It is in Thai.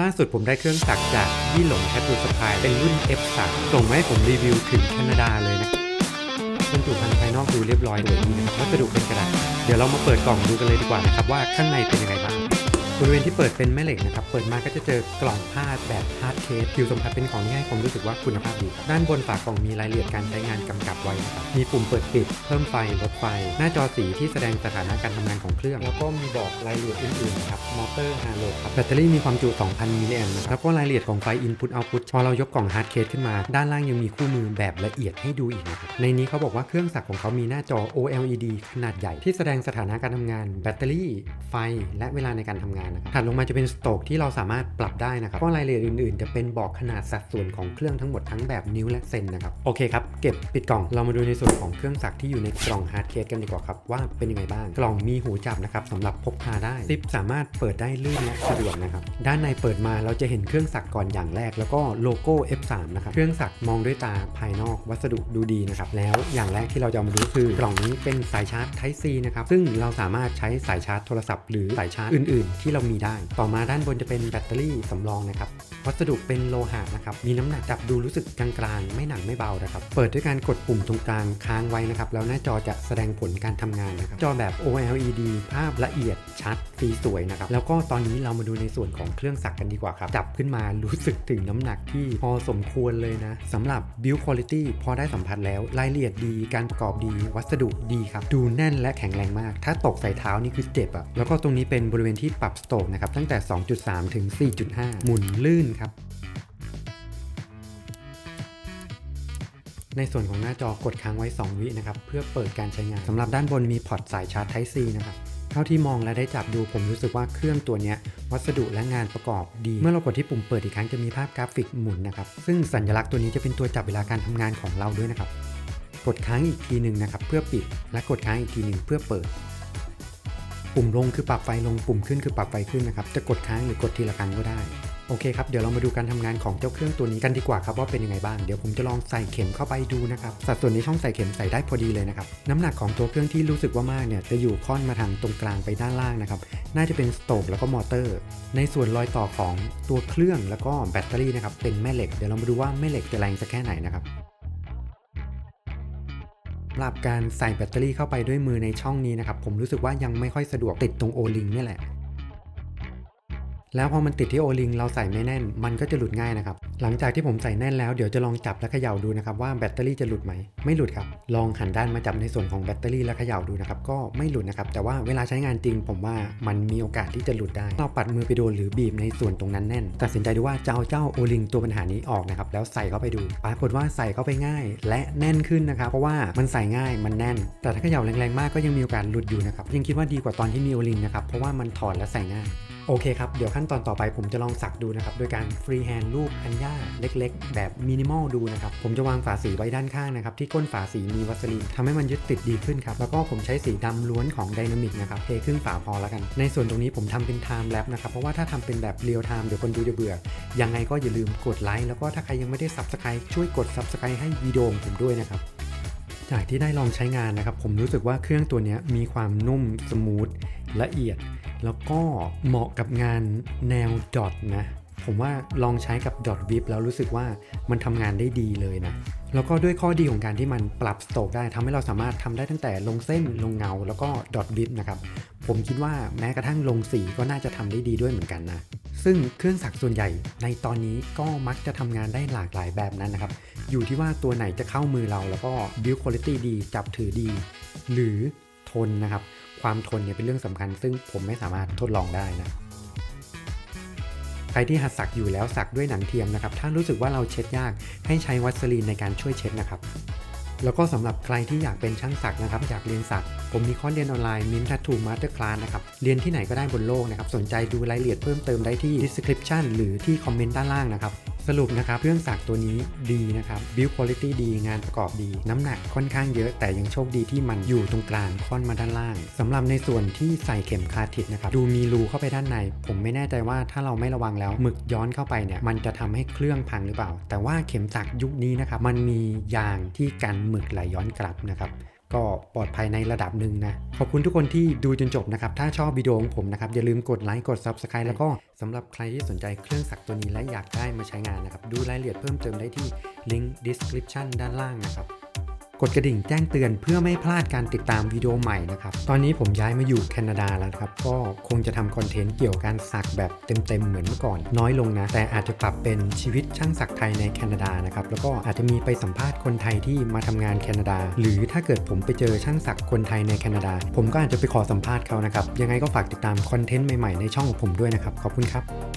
ล่าสุดผมได้เครื่องจักรจากยี่หลงแคทูสปายเป็นรุ่น F3 ส่งมาให้ผมรีวิวถึงแคนาดาเลยนะบรรจุภัณฑ์ภายนอกดูเรียบร้อยเลยดีนะครับวัสดุเป็นกระดาษเดี๋ยวเรามาเปิดกล่องดูกันเลยดีกว่านะครับว่าข้างในเป็นยังไงบ้าง บริเวณที่เปิดเป็นแม่เหล็กนะครับ เปิดมาก็จะเจอกล่องผ้าแบบฮาร์ดเคสผิวสัมผัสเป็นของที่ให้ความรู้สึกว่าคุณภาพดีครับด้านบนฝากล่องมีรายละเอียดการใช้งานกำกับไว้นะครับ มีปุ่มเปิดปิด เพิ่มไฟ ลดไฟ หน้าจอสีที่แสดงสถานะการทำงานของเครื่อง แล้วก็มีบอกรายละเอียดอื่นๆครับ มอเตอร์ฮาโลครับ แบตเตอรี่มีความจุ 2,000 มิลลิแอมป์นะครับแล้วก็รายละเอียดของไฟ Input Output พอเรายกกล่องฮาร์ดเคสขึ้นมา ด้านล่างยังมีคู่มือแบบละเอียดให้ดูอีกนะครับ ในนี้เขาบอกว่าเครื่องสักของเขามีหน้าจอ OLED ขนาดใหญ่ที่แสดงสถานะการทำงาน แบตเตอรี่ ไฟ และเวลาในการทำงานนะครับถัดลงมาจะเป็นสโตกที่เราสามารถปรับได้นะครับก็รายละเอียดอื่นๆ จะเป็นบอกขนาดสัดส่วนของเครื่องทั้งหมดทั้งแบบนิ้วและเซนนะครับโอเคครับเก็บปิดกล่องเรามาดูในส่วนของเครื่องสักที่อยู่ในกล่องฮาร์ดเคสกันดีกว่าครับว่าเป็นยังไงบ้าง กล่องมีหูจับนะครับสำหรับพกพาได้ซิปสามารถเปิดได้ลื่นและสะดวกนะครับด้านในเปิดมาเราจะเห็นเครื่องสักก่อนอย่างแรก แล้วก็โลโก้ F3 นะครับเครื่องสักมองด้วยตาภายนอกวัสดุดูดีนะครับแล้วอย่างแรกที่เราจะมาดูคือกล่องนี้เป็นสายชาร์จ Type C นะครับซึ่งเราสามารถใช้สายชาร์จโทรศัพท์หรือสายชาร์จอื่น ๆ ที่เรามีได้ ต่อมาด้านบนจะเป็นแบตเตอรี่สำรองนะครับ วัสดุเป็นโลหะนะครับ มีน้ำหนักจับดูรู้สึกกลางๆ ไม่หนักไม่เบานะครับ เปิดด้วยการกดปุ่มตรงกลางค้างไว้นะครับ แล้วหน้าจอจะแสดงผลการทำงานนะครับ จอแบบ OLED ภาพละเอียดชัดสีสวยนะครับ แล้วก็ตอนนี้เรามาดูในส่วนของเครื่องสักกันดีกว่าครับ จับขึ้นมารู้สึกถึงน้ำหนักที่พอสมควรเลยนะสำหรับ build quality พอได้สัมผัสแล้ว รายละเอียดดี การประกอบดี วัสดุดีครับ ดูแน่นและแข็งแรงมาก ถ้าตกใส่เท้านี่คือเจ็บอะแล้วก็ตรงนี้เป็นบริเวณที่ปรับสโตกนะครับ ตั้งแต่ 2.3 ถึง 4.5 หมุนลื่นครับ ในส่วนของหน้าจอกดค้างไว้ 2 วินะครับ เพื่อเปิดการใช้งานสำหรับด้านบนมีพอร์ตสายชาร์จ Type C นะครับเท่าที่มองและได้จับดูผมรู้สึกว่าเครื่องตัวนี้วัสดุและงานประกอบดี เมื่อเรากดที่ปุ่มเปิดอีกครั้งจะมีภาพกราฟิกหมุนนะครับ ซึ่งสัญลักษณ์ตัวนี้จะเป็นตัวจับเวลาการทำงานของเราด้วยนะครับ กดค้างอีกทีหนึ่งนะครับเพื่อปิด และกดค้างอีกทีหนึ่งเพื่อเปิด ปุ่มลงคือปรับไฟลงปุ่มขึ้นคือปรับไฟขึ้นนะครับ จะกดค้างหรือกดทีละครั้งก็ได้ โอเคครับ เดี๋ยวเรามาดูการทำงานของเจ้าเครื่องตัวนี้กันดีกว่าครับว่าเป็นยังไงบ้าง เดี๋ยวผมจะลองใส่เข็มเข้าไปดูนะครับ สัดส่วนในช่องใส่เข็มใส่ได้พอดีเลยนะครับ น้ำหนักของตัวเครื่องที่รู้สึกว่ามากเนี่ยจะอยู่ค่อนมาทางตรงกลางไปด้านล่างนะครับ น่าจะเป็นสโตรกแล้วก็มอเตอร์ ในส่วนรอยต่อของตัวเครื่องแล้วก็แบตเตอรี่นะครับเป็นแม่เหล็ก เดี๋ยวเรามาดูว่าแม่เหล็กจะแรงสักแค่ไหนนะครับสำหรับการใส่แบตเตอรี่เข้าไปด้วยมือในช่องนี้นะครับผมรู้สึกว่ายังไม่ค่อยสะดวกติดตรงโอลิงนี่แหละ แล้วพอมันติดที่โอลิงเราใส่ไม่แน่น มันก็จะหลุดง่ายนะครับ หลังจากที่ผมใส่แน่นแล้วเดี๋ยวจะลองจับและเขย่าดูนะครับว่าแบตเตอรี่จะหลุดไหม ไม่หลุดครับ ลองหันด้านมาจับในส่วนของแบตเตอรี่และเขย่าดูนะครับก็ไม่หลุดนะครับ แต่ว่าเวลาใช้งานจริง ผมว่ามันมีโอกาสที่จะหลุดได้ เราปัดมือไปโดนหรือบีบในส่วนตรงนั้นแน่น ตัดสินใจดูว่าจะเอาเจ้าโอลิงตัวปัญหานี้ออกนะครับแล้วใส่เข้าไปดู ปรากฏว่าใส่เข้าไปง่าย และแน่นขึ้นนะครับเพราะว่ามันใส่ง่ายมันแน่น แต่ถ้าเขย่าแรงๆมากก็ยังมีโอกาสหลุดอยู่นะครับยังคิดว่าดีกว่าตอนที่มีโอลิงนะครับเพราะว่ามันถอดและใส่ง่าย โอเคครับ เดี๋ยวขั้นตอนต่อไปผมจะลองสักดูนะครับ โดยการฟรีแฮนด์รูปอัญญาเล็กๆ แบบมินิมอลดูนะครับ ผมจะวางฝาสีไว้ด้านข้างนะครับ ที่ก้นฝาสีมีวัสลีนทำให้มันยึดติดดีขึ้นครับ แล้วก็ผมใช้สีดำล้วนของไดนามิกนะครับ เทครึ่งฝาพอแล้วกัน ในส่วนตรงนี้ผมทำเป็นไทม์แลปนะครับ เพราะว่าถ้าทำเป็นแบบเรียลไทม์เดี๋ยวคนดูจะเบื่อ ยังไงก็อย่าลืมกดไลค์แล้วก็ถ้าใครยังไม่ได้ Subscribe ช่วยกด Subscribe ให้วิดีโอผมด้วยนะครับ จากที่ได้ลองใช้งานนะครับ ผมรู้สึกว่าเครื่องตัวนี้มีความนุ่มสมูทละเอียด แล้วก็เหมาะกับงานแนวดอทนะผมว่าลองใช้กับดอทวิบแล้วรู้สึกว่ามันทำงานได้ดีเลยนะ แล้วก็ด้วยข้อดีของการที่มันปรับสโตกได้ทำให้เราสามารถทำได้ตั้งแต่ลงเส้นลงเงา แล้วก็ดอทวิบนะครับ ผมคิดว่าแม้กระทั่งลงสีก็น่าจะทำได้ดีด้วยเหมือนกันนะ ซึ่งเครื่องสักส่วนใหญ่ในตอนนี้ก็มักจะทำงานได้หลากหลายแบบนั้นนะครับ อยู่ที่ว่าตัวไหนจะเข้ามือเราแล้วก็ build quality ดี จับถือดี หรือทนนะครับ ความทนเนี่ยเป็นเรื่องสำคัญ ซึ่งผมไม่สามารถทดลองได้นะใครที่หัดสักอยู่แล้วสักด้วยหนังเทียมนะครับ ถ้ารู้สึกว่าเราเช็ดยากให้ใช้วัสลีนในการช่วยเช็ดนะครับ แล้วก็สำหรับใครที่อยากเป็นช่างสักนะครับ อยากเรียนสักผมมีคอร์สเรียนออนไลน์มินทัตทูมาสเตอร์คลาสนะครับ เรียนที่ไหนก็ได้บนโลกนะครับ สนใจดูรายละเอียดเพิ่มเติมได้ที่ description หรือที่คอมเมนต์ด้านล่างนะครับ สรุปนะครับเครื่องสักตัวนี้ดีนะครับ build quality ดีงานประกอบดี น้ำหนักค่อนข้างเยอะ แต่ยังโชคดีที่มันอยู่ตรงกลางค่อนมาด้านล่างสำหรับในส่วนที่ใส่เข็มคาทิดนะครับดูมีรูเข้าไปด้านใน ผมไม่แน่ใจว่าถ้าเราไม่ระวังแล้วหมึกย้อนเข้าไปเนี่ยมันจะทำให้เครื่องพังหรือเปล่า แต่ว่าเข็มสักยุคนี้นะครับมันมียางที่กันหมึกไหลย้อนกลับนะครับก็ปลอดภัยในระดับหนึ่งนะ ขอบคุณทุกคนที่ดูจนจบนะครับ ถ้าชอบวิดีโอของผมนะครับ อย่าลืมกดไลค์ กด Subscribe แล้วก็สำหรับใครที่สนใจเครื่องสักตัวนี้และอยากได้มาใช้งานนะครับ ดูรายละเอียดเพิ่มเติมได้ที่ลิงก์ description ด้านล่างนะครับ กดกระดิ่งแจ้งเตือนเพื่อไม่พลาดการติดตามวิดีโอใหม่นะครับ ตอนนี้ผมย้ายมาอยู่แคนาดาแล้วครับ ก็คงจะทำคอนเทนต์เกี่ยวกับการสักแบบเต็มๆเหมือนเมื่อก่อนน้อยลงนะ แต่อาจจะปรับเป็นชีวิตช่างสักไทยในแคนาดานะครับ แล้วก็อาจจะมีไปสัมภาษณ์คนไทยที่มาทำงานแคนาดา หรือถ้าเกิดผมไปเจอช่างสักคนไทยในแคนาดา ผมก็อาจจะไปขอสัมภาษณ์เขานะครับ ยังไงก็ฝากติดตามคอนเทนต์ใหม่ๆในช่องของผมด้วยนะครับ ขอบคุณครับ